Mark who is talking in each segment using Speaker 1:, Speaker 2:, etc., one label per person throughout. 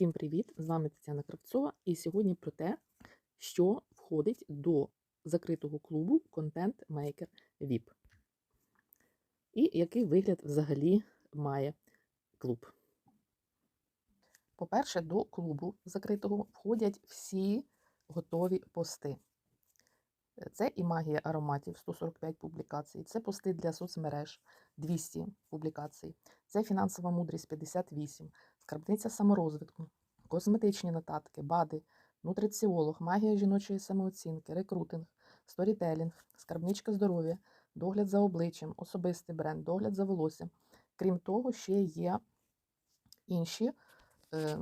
Speaker 1: Всім привіт! З вами Тетяна Кравцова. І сьогодні про те, що входить до закритого клубу Content Maker VIP. І який вигляд взагалі має клуб. По-перше, до клубу закритого входять всі готові пости. Це і магія ароматів 145 публікацій, це пости для соцмереж 200 публікацій, це фінансова мудрість 58, скарбниця саморозвитку, косметичні нотатки, БАДи, нутриціолог, магія жіночої самооцінки, рекрутинг, сторітелінг, скарбничка здоров'я, догляд за обличчям, особистий бренд, догляд за волоссям. Крім того, ще є інші е,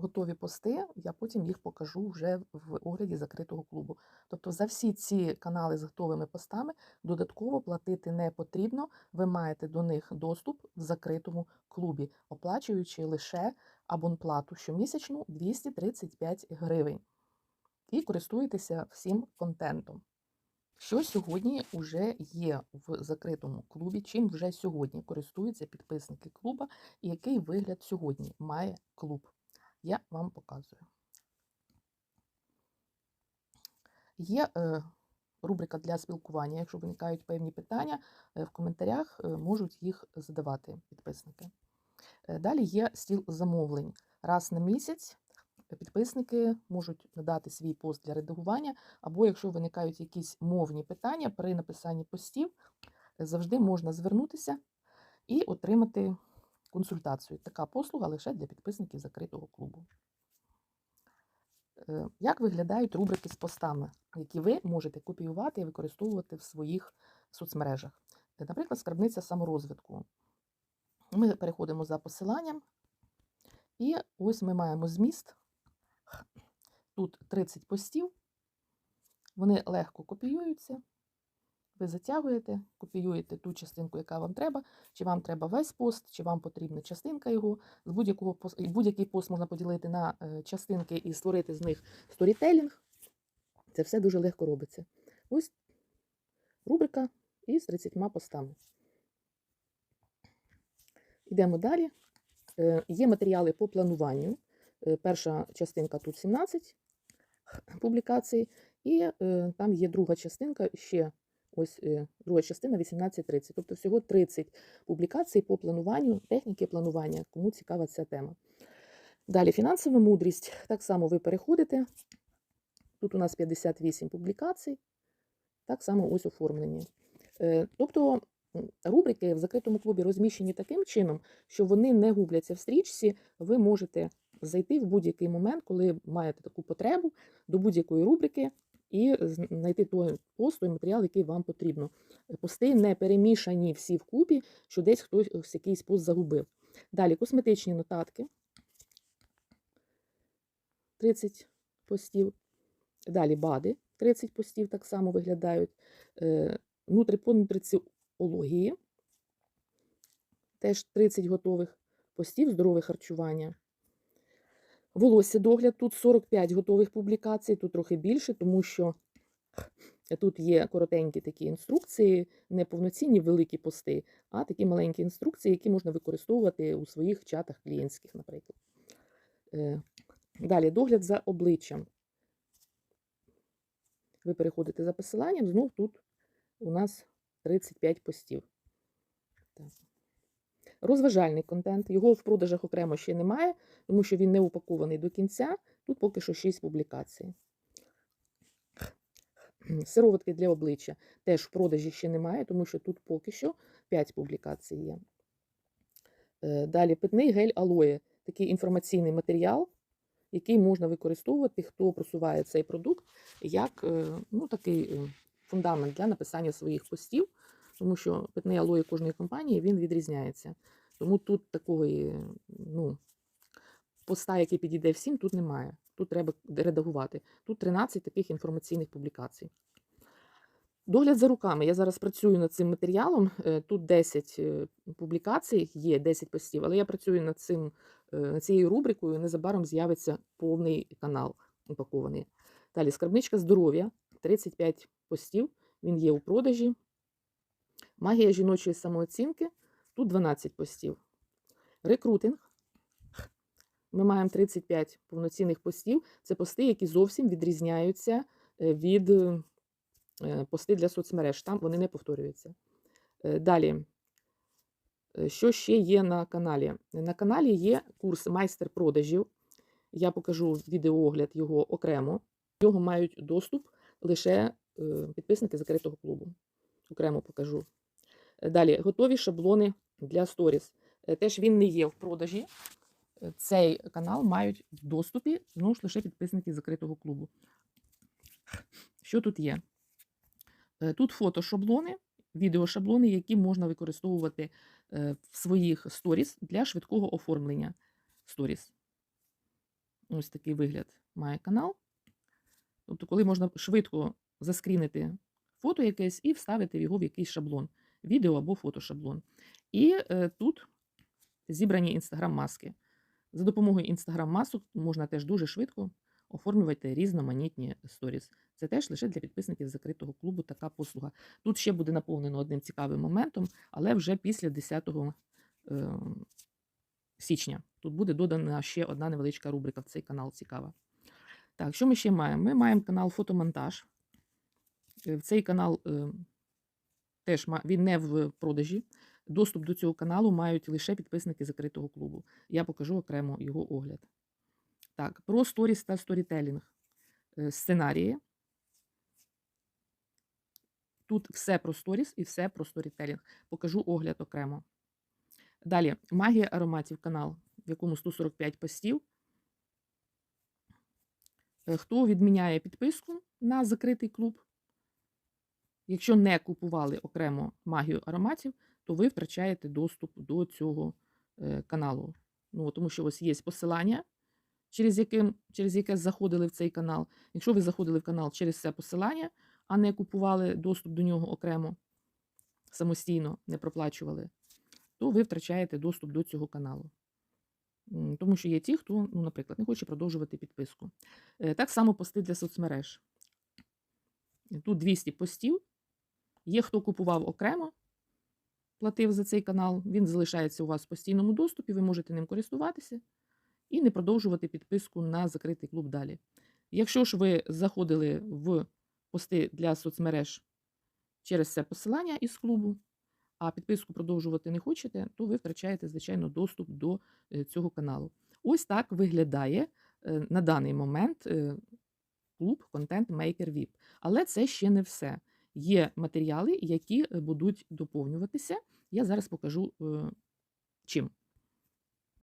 Speaker 1: готові пости, я потім їх покажу вже в огляді закритого клубу. Тобто за всі ці канали з готовими постами додатково платити не потрібно. Ви маєте до них доступ в закритому клубі, оплачуючи лише абонплату щомісячну 235 гривень. І користуєтеся всім контентом. Що сьогодні вже є в закритому клубі, чим вже сьогодні користуються підписники клуба, і який вигляд сьогодні має клуб. Я вам показую. Є е, рубрика для спілкування. Якщо виникають певні питання, е, в коментарях е, можуть їх задавати підписники. Е, далі є стіл замовлень. Раз на місяць підписники можуть надати свій пост для редагування, або якщо виникають якісь мовні питання при написанні постів, завжди можна звернутися і отримати консультацію. Така послуга лише для підписників закритого клубу. Е, Як виглядають рубрики з постами, які ви можете копіювати і використовувати в своїх соцмережах? Е, Наприклад, скарбниця саморозвитку. Ми переходимо за посиланням, і ось ми маємо зміст. Тут 30 постів, вони легко копіюються. Ви затягуєте, копіюєте ту частинку, яка вам треба, чи вам треба весь пост, чи вам потрібна частинка його. З будь-якого будь-який пост можна поділити на е, частинки і створити з них сторітелінг. Це все дуже легко робиться. Ось рубрика із 30 постами. Йдемо далі. Е, Є матеріали по плануванню. Е, Перша частинка тут 17 публікацій, і там є друга частинка ще ось е, друга частина 18.30. Тобто всього 30 публікацій по плануванню, техніки планування, кому цікава ця тема. Далі фінансова мудрість. Так само ви переходите. Тут у нас 58 публікацій, так само ось оформлені. Е, Тобто рубрики в закритому клубі розміщені таким чином, що вони не губляться в стрічці. Ви можете зайти в будь-який момент, коли маєте таку потребу, до будь-якої рубрики і знайти той пост, той матеріал, який вам потрібно. Пости не перемішані всі вкупі, що десь хтось якийсь пост загубив. Далі косметичні нотатки. 30 постів. Далі БАДи, 30 постів так само виглядають. Е, по нутриціології. Теж 30 готових постів, здорове харчування. Волосся догляд, тут 45 готових публікацій, тут трохи більше, тому що тут є коротенькі такі інструкції, не повноцінні великі пости, а такі маленькі інструкції, які можна використовувати у своїх чатах клієнтських, наприклад. Е, Далі догляд за обличчям. Ви переходите за посиланням, знов тут у нас 35 постів. Так. Розважальний контент. Його в продажах окремо ще немає, тому що він не упакований до кінця. Тут поки що 6 публікацій. Сироватки для обличчя теж в продажі ще немає, тому що тут поки що 5 публікацій є. Е, Далі питний гель алоє. Такий інформаційний матеріал, який можна використовувати, хто просуває цей продукт, як е, ну, такий е, фундамент для написання своїх постів, тому що питний алоє кожної компанії він відрізняється. Тому тут такої ну, поста, який підійде всім, тут немає. Тут треба редагувати. Тут 13 таких інформаційних публікацій. Догляд за руками. Я зараз працюю над цим матеріалом. Е, Тут 10 е, публікацій, є 10 постів, але я працюю над цим, е, над цією рубрикою. Незабаром з'явиться повний канал упакований. Далі скарбничка здоров'я, 35 постів. Він є у продажі. Магія жіночої самооцінки. Тут 12 постів. Рекрутинг. ми маємо 35 повноцінних постів. Це пости, які зовсім відрізняються е, від е, пости для соцмереж. Там вони не повторюються. Е, Далі. Що ще є на каналі? На каналі є курс майстер продажів. Я покажу відеоогляд його окремо. Нього мають доступ лише підписники закритого клубу. Окремо покажу. Далі готові шаблони для сторіс. Е, Теж він не є в продажі. Е, Цей канал мають в доступі знову ж лише підписники закритого клубу. Що тут є? Е, Тут фотошаблони, відеошаблони, які можна використовувати в своїх сторіс для швидкого оформлення сторіс. Ось такий вигляд має канал. Тобто, коли можна швидко заскрінити фото якесь і вставити його в якийсь шаблон, відео або фотошаблон. І е, тут зібрані інстаграм-маски. За допомогою інстаграм-масок можна теж дуже швидко оформлювати різноманітні сторіс. Це теж лише для підписників закритого клубу така послуга. Тут ще буде наповнено одним цікавим моментом, але вже після 10 е, січня. Тут буде додана ще одна невеличка рубрика в цей канал цікава. Так, що ми ще маємо? Ми маємо канал фотомонтаж. Е, В цей канал е, теж він не в продажі. Доступ до цього каналу мають лише підписники закритого клубу. Я покажу окремо його огляд. Так, про сторіс та сторітелінг. Е, Сценарії. Тут все про сторіс і все про сторітелінг. Покажу огляд окремо. Далі, магія ароматів канал, в якому 145 постів. Е, Хто відміняє підписку на закритий клуб? Якщо не купували окремо магію ароматів, то ви втрачаєте доступ до цього е, каналу. Ну, тому що ось є посилання, через, яким, через яке заходили в цей канал. Якщо ви заходили в канал через це посилання, а не купували доступ до нього окремо, самостійно не проплачували, то ви втрачаєте доступ до цього каналу. Тому що є ті, хто, ну, наприклад, не хоче продовжувати підписку. Е, Так само пости для соцмереж. Тут 200 постів. Є хто купував окремо, платив за цей канал, він залишається у вас в постійному доступі, ви можете ним користуватися і не продовжувати підписку на закритий клуб далі. Якщо ж ви заходили в пости для соцмереж через це посилання із клубу, а підписку продовжувати не хочете, то ви втрачаєте, звичайно, доступ до е, цього каналу. Ось так виглядає е, на даний момент е, клуб Content Maker VIP. Але це ще не все. Є матеріали, які е, будуть доповнюватися. Я зараз покажу е, чим.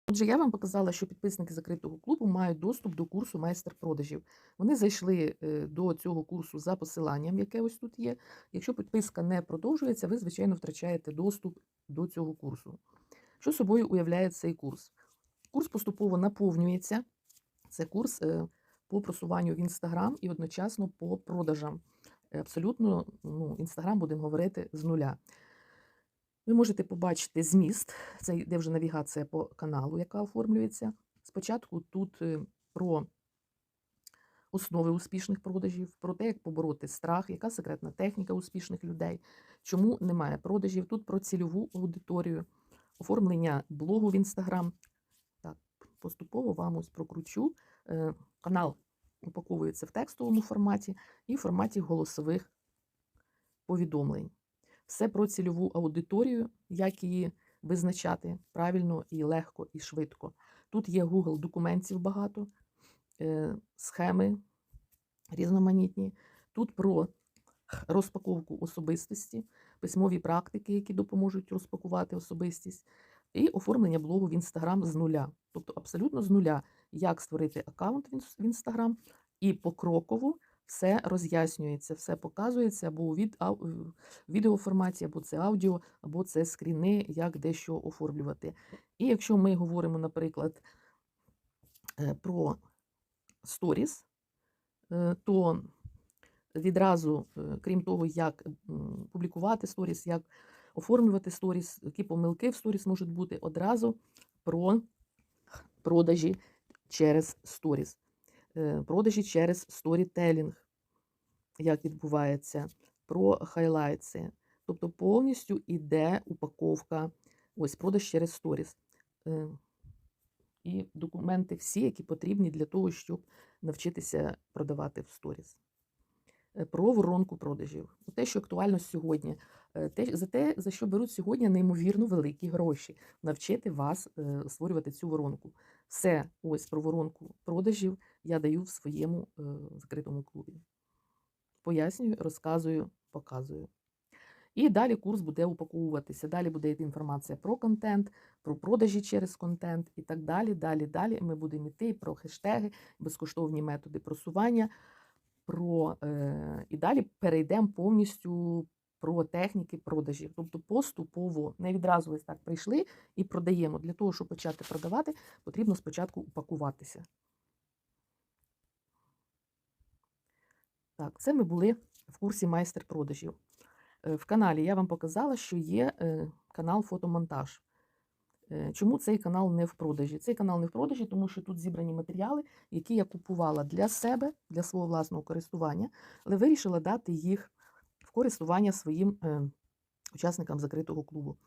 Speaker 1: Отже, я вам показала, що підписники закритого клубу мають доступ до курсу майстер продажів. Вони зайшли е, до цього курсу за посиланням, яке ось тут є. Якщо підписка не продовжується, ви, звичайно, втрачаєте доступ до цього курсу. Що собою уявляє цей курс? Курс поступово наповнюється. Це курс по просуванню в Інстаграм і одночасно по продажам. Е, Абсолютно, ну, Інстаграм будемо говорити з нуля. Ви можете побачити зміст, це йде вже навігація по каналу, яка оформлюється. Спочатку тут е, про основи успішних продажів, про те, як побороти страх, яка секретна техніка успішних людей, чому немає продажів. Тут про цільову аудиторію, оформлення блогу в Інстаграм. Так, поступово вам ось прокручу. Е, Канал упаковується в текстовому форматі і в форматі голосових повідомлень. Все про цільову аудиторію, як її визначати правильно і легко і швидко. Тут є Google документів багато, е, схеми різноманітні. Тут про розпаковку особистості, письмові практики, які допоможуть розпакувати особистість, і оформлення блогу в Інстаграм з нуля. Тобто абсолютно з нуля, як створити аккаунт в Інстаграм, і покроково все роз'яснюється, все показується або у від, відеоформаті, або це аудіо, або це скріни, як дещо оформлювати. І якщо ми говоримо, наприклад, е, про сторіс, е, то відразу, е, крім того, як публікувати сторіс, як оформлювати сторіс, які помилки в сторіс можуть бути, одразу про продажі через сторіс, е, продажі через сторітелінг, як відбувається, про хайлайтси. Тобто повністю йде упаковка, ось продаж через сторіс. Е, і документи всі, які потрібні для того, щоб навчитися продавати в сторіс. Е, Про воронку продажів. Те, що актуально сьогодні, Е, те, за те, за що беруть сьогодні неймовірно великі гроші, навчити вас е, створювати цю воронку. Все ось про воронку продажів я даю в своєму закритому клубі. Пояснюю, розказую, показую. І далі курс буде упаковуватися. Далі буде йти інформація про контент, про продажі через контент і так далі. Далі, далі ми будемо йти про хештеги, безкоштовні методи просування. Про, е, і далі перейдемо повністю про техніки продажів. Тобто поступово, не відразу ось так прийшли і продаємо. Для того, щоб почати продавати, потрібно спочатку упакуватися. Так, це ми були в курсі майстер продажів. Е, В каналі я вам показала, що є е, канал фотомонтаж. Е, Чому цей канал не в продажі? Цей канал не в продажі, тому що тут зібрані матеріали, які я купувала для себе, для свого власного користування, але вирішила дати їх в користування своїм е, учасникам закритого клубу.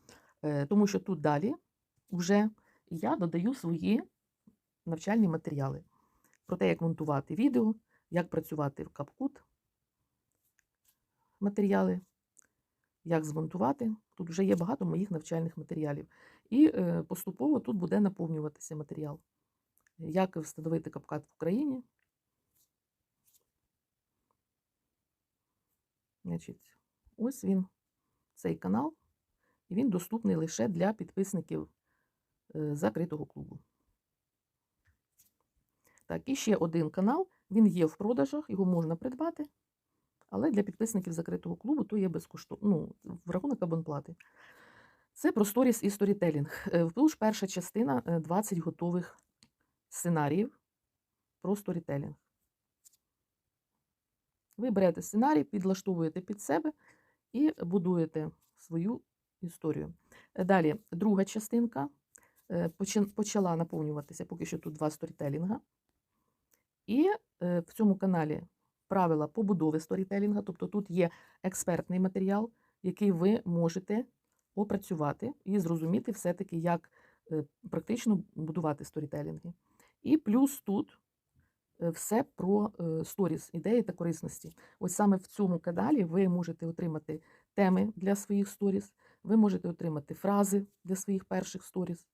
Speaker 1: Е, Тому що тут далі вже я додаю свої навчальні матеріали про те, як монтувати відео, як працювати в CapCut, матеріали, як змонтувати. Тут вже є багато моїх навчальних матеріалів. І е, поступово тут буде наповнюватися матеріал. Як встановити CapCut в Україні. Значить, ось він, цей канал, і він доступний лише для підписників е, закритого клубу. Так, і ще один канал. Він є в продажах, його можна придбати, але для підписників закритого клубу то є безкоштовно, ну, в рахунок абонплати. Це про сторіс і сторітелінг. Е, Вплуж перша частина е, 20 готових сценаріїв про сторітелінг. Ви берете сценарій, підлаштовуєте під себе і будуєте свою історію. Е, Далі, друга частинка е, почала наповнюватися, поки що тут два сторітелінга. І е, в цьому каналі правила побудови сторітелінга, тобто тут є експертний матеріал, який ви можете опрацювати і зрозуміти все-таки, як е, практично будувати сторітелінги. І плюс тут е, все про е, сторіс, ідеї та корисності. Ось саме в цьому каналі ви можете отримати теми для своїх сторіс, ви можете отримати фрази для своїх перших сторіс,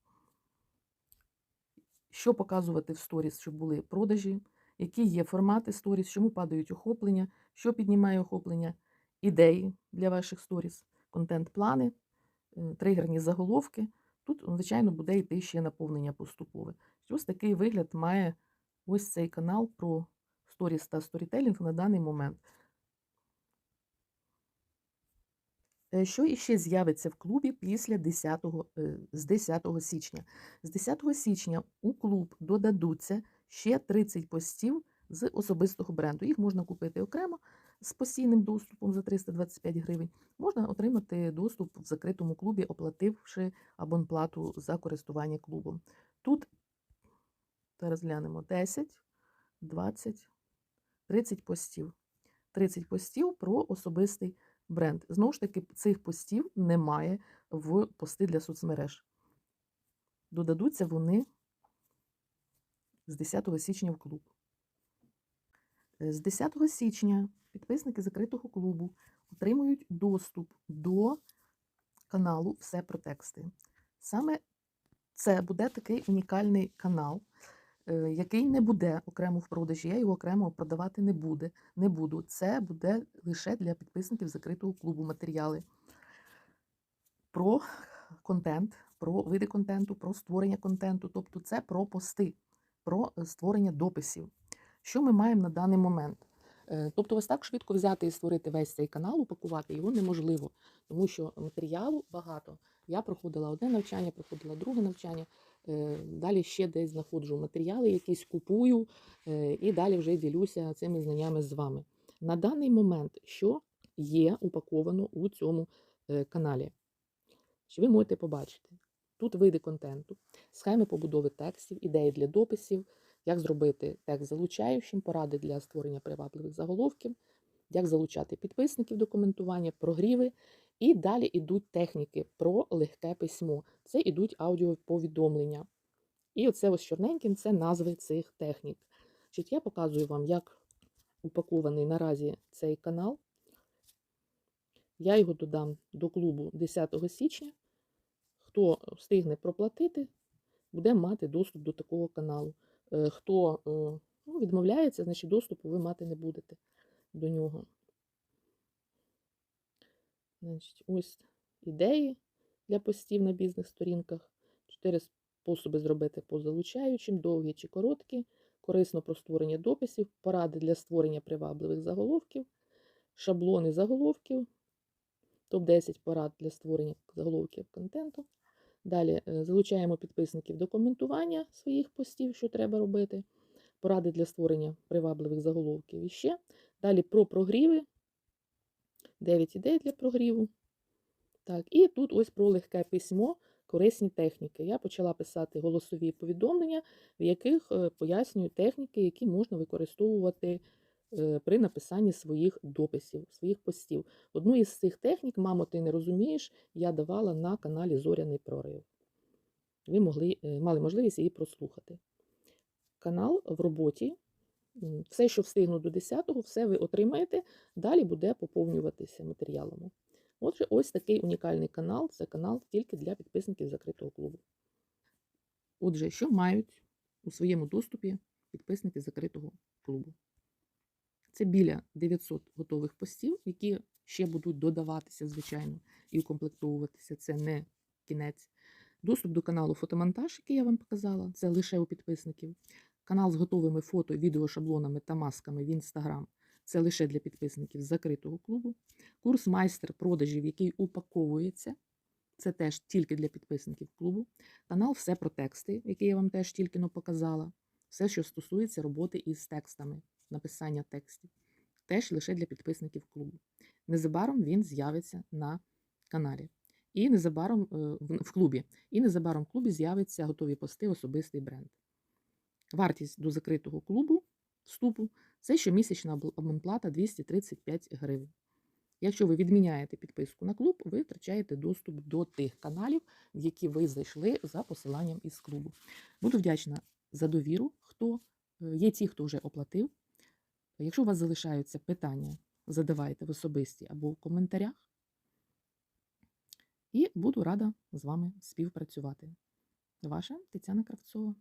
Speaker 1: що показувати в сторіс, щоб були продажі, які є формати сторіс, чому падають охоплення, що піднімає охоплення, ідеї для ваших сторіс, контент-плани, е, тригерні заголовки. Тут, звичайно, буде йти ще наповнення поступове. Ось такий вигляд має ось цей канал про сторіс та сторітелінг на даний момент. Е, Що іще з'явиться в клубі після 10, е, з 10 січня? З 10 січня у клуб додадуться ще 30 постів з особистого бренду. Їх можна купити окремо з постійним доступом за 325 гривень. Можна отримати доступ в закритому клубі, оплативши абонплату за користування клубом. Тут зараз глянемо 10, 20, 30 постів. 30 постів про особистий бренд. Знову ж таки, цих постів немає в пости для соцмереж. Додадуться вони з 10 січня в клуб. Е, З 10 січня підписники закритого клубу отримують доступ до каналу Все про тексти. Саме це буде такий унікальний канал, е, який не буде окремо в продажі. Я його окремо продавати не, буде, не буду. Це буде лише для підписників закритого клубу матеріали про контент, про види контенту, про створення контенту. Тобто це про пости, про створення дописів. Що ми маємо на даний момент? Е, Тобто, ось так швидко взяти і створити весь цей канал, упакувати його неможливо, тому що матеріалу багато. Я проходила одне навчання, проходила друге навчання. е, Далі ще десь знаходжу матеріали, якісь купую, е, і далі вже ділюся цими знаннями з вами. На даний момент, що є упаковано у цьому каналі, що ви можете побачити. Тут види контенту, схеми побудови текстів, ідеї для дописів, як зробити текст залучаючим, поради для створення привабливих заголовків, як залучати підписників до коментування, прогріви. І далі йдуть техніки про легке письмо. Це йдуть аудіоповідомлення. І оце ось чорненьким це назви цих технік. Значить, я показую вам, як упакований наразі цей канал. Я його додам до клубу 10 січня. Хто встигне проплатити, буде мати доступ до такого каналу. Е, Хто е, ну, відмовляється, значить доступу ви мати не будете до нього. Значить, ось ідеї для постів на бізнес-сторінках. Чотири способи зробити по залучаючим, довгі чи короткі, корисно про створення дописів, поради для створення привабливих заголовків, шаблони заголовків, топ-10 порад для створення заголовків контенту. Далі е, залучаємо підписників до коментування своїх постів, що треба робити, поради для створення привабливих заголовків і ще. Далі про прогріви, 9 ідей для прогріву. Так, і тут ось про легке письмо, корисні техніки. Я почала писати голосові повідомлення, в яких е, пояснюю техніки, які можна використовувати при написанні своїх дописів, своїх постів. Одну із цих технік, мамо, ти не розумієш, я давала на каналі Зоряний прорив. Ви могли, е, мали можливість її прослухати. Канал в роботі. Все, що встигну до 10-го, все ви отримаєте. Далі буде поповнюватися матеріалами. Отже, ось такий унікальний канал. Це канал тільки для підписників закритого клубу. Отже, що мають у своєму доступі підписники закритого клубу? Це біля 900 готових постів, які ще будуть додаватися, звичайно, і укомплектовуватися. Це не кінець. Доступ до каналу фотомонтаж, який я вам показала, це лише у підписників. Канал з готовими фото, відеошаблонами та масками в Інстаграм. Це лише для підписників закритого клубу. Курс майстер продажів, який упаковується. Це теж тільки для підписників клубу. Канал Все про тексти, який я вам теж тільки показала. Все, що стосується роботи із текстами, написання текстів. Теж лише для підписників клубу. Незабаром він з'явиться на каналі. І незабаром е, в клубі. І незабаром в клубі з'явиться готові пости, особистий бренд. Вартість до закритого клубу вступу це щомісячна абонплата 235 гривень. Якщо ви відміняєте підписку на клуб, ви втрачаєте доступ до тих каналів, в які ви зайшли за посиланням із клубу. Буду вдячна за довіру, хто е, є ті, хто вже оплатив. Якщо у вас залишаються питання, задавайте в особисті або в коментарях. І буду рада з вами співпрацювати. Ваша Тетяна Кравцова.